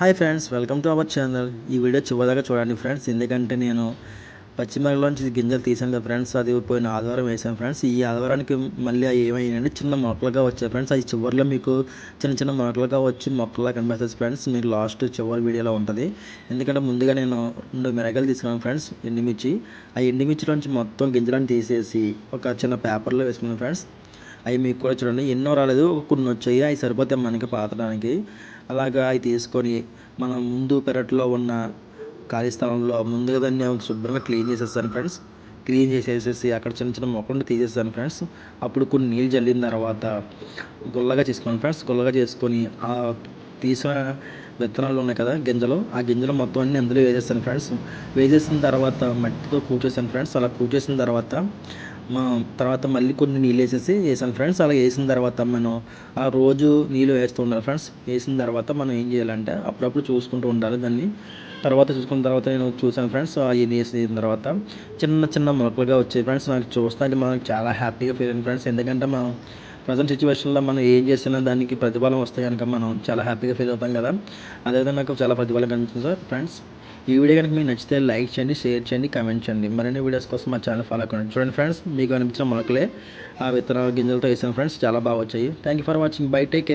Hi friends welcome to our channel. ఈ video చివరిదాకా చూడండి ఫ్రెండ్స్. ఎందుకంటే నేను పచ్చిమిరపలోంచి గింజలు తీసాను కదా ఫ్రెండ్స్ అది పోయిన ఆదివారం వేసాను ఫ్రెండ్స్. ఈ ఆదివారానికి మళ్ళీ ఏమైందంటే చిన్న మొక్కలుగా వచ్చాయి ఫ్రెండ్స్. అది చివరిలో మీకు చిన్న చిన్న మొక్కలుగా వచ్చి మొక్కలుగా కనిపిస్తుంది ఫ్రెండ్స్. మీకు లాస్ట్ చివరి వీడియోలో ఉంటుంది. ఎందుకంటే ముందుగా నేను రెండు మిరగలు తీసుకున్నాను ఫ్రెండ్స్ ఎండుమిర్చి. ఆ ఎండుమిర్చిలోంచి మొత్తం గింజలను తీసేసి ఒక చిన్న పేపర్లో వేసుకున్నాను ఫ్రెండ్స్. అవి మీకు కూడా చూడండి. ఎన్నో రాలేదు. కొన్ని వచ్చాయి. అవి సరిపోతాయి మనకి పాతడానికి. అలాగా అవి తీసుకొని మనం ముందు పెరట్లో ఉన్న ఖాళీ స్థలంలో ముందుగా దాన్ని శుభ్రంగా క్లీన్ చేసేస్తాను ఫ్రెండ్స్. క్లీన్ చేసేసేసి అక్కడ చిన్న చిన్న మొక్కలు తీసేస్తాను ఫ్రెండ్స్. అప్పుడు కొన్ని నీళ్ళు చల్లిన తర్వాత గుల్లగా చేసుకోండి ఫ్రెండ్స్. గుల్లగా చేసుకొని ఆ తీసిన విత్తనాలు ఉన్నాయి కదా గింజలు. ఆ గింజలు మొత్తం అన్ని అందులో వేసేస్తాను ఫ్రెండ్స్. వేసేసిన తర్వాత మట్టితో పూచేసాను ఫ్రెండ్స్. అలా పూచేసిన తర్వాత తర్వాత మళ్ళీ కొన్ని నీళ్ళు వేసేసి వేసాను ఫ్రెండ్స్. అలా వేసిన తర్వాత మనం ఆ రోజు నీళ్ళు వేస్తూ ఉండాలి ఫ్రెండ్స్. వేసిన తర్వాత మనం ఏం చేయాలంటే అప్పుడప్పుడు చూసుకుంటూ ఉండాలి దాన్ని. తర్వాత చూసుకున్న తర్వాత నేను చూసాను ఫ్రెండ్స్ అవి వేసిన తర్వాత చిన్న చిన్న మొక్కలుగా వచ్చాయి ఫ్రెండ్స్. నాకు చూస్తానికి మనకు చాలా హ్యాపీగా ఫీల్ అయింది ఫ్రెండ్స్. ఎందుకంటే మనం ప్రజెంట్ సిచ్యువేషన్లో మనం ఏం చేసినా దానికి ప్రతిఫలం వస్తే కనుక మనం చాలా హ్యాపీగా ఫీల్ అవుతాం కదా. అదేవిధంగా నాకు చాలా ప్రతిఫలం కనిపిస్తుంది సార్. ఫ్రెండ్స్ ఈ వీడియో కనుక మీకు నచ్చితే లైక్ చేయండి షేర్ చేయండి కమెంట్ చేయండి. మరిన్ని వీడియోస్ కోసం మా ఛానల్ ఫాలో కండి చూడండి ఫ్రెండ్స్ మీకు అనిపించిన మొలకలే ఆ విత్తనాల గింజలతో వేసాను ఫ్రెండ్స్. చాలా బాగా వచ్చాయి. Thank you for watching bye take